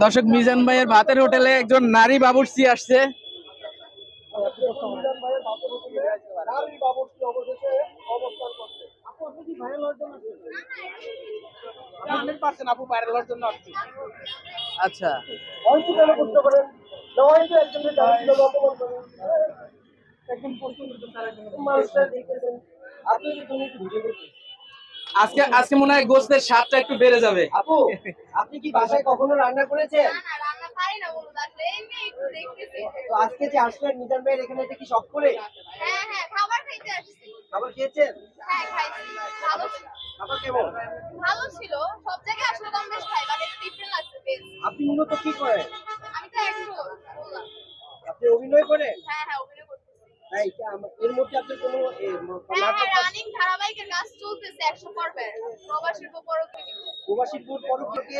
দর্শক মিজান ভাইয়ের ভাতের হোটেলে একজন নারী বাবুর্চি আসছে। আচ্ছা। আজকে আজকে মনে হয় গোস্তের স্বাদটা একটু বেড়ে যাবে। আপু আপনি কি বাসায় কখনো রান্না করেছেন? আজকে যে আসলেন ভাইয়ের এখানে এটা কি শখ করে? হ্যাঁ হ্যাঁ খাবার খাইতে আসছি। খাবার খেয়েছেন? হ্যাঁ খাইছি। ভালো ছিল। খাবার কেমন? ভালো ছিল। সব জায়গায় আসলে কম বেশ খাই বাট একটু ডিফারেন্ট লাগছে বেশ আপনি মূলত কি করেন? আমি তো একটু আপনি অভিনয় করেন? হ্যাঁ হ্যাঁ অভিনয় করতেছি। তাই এর মধ্যে আপনার কোনো নাটক রানিং একশো পর্বের প্রবাসীর পরবর্তী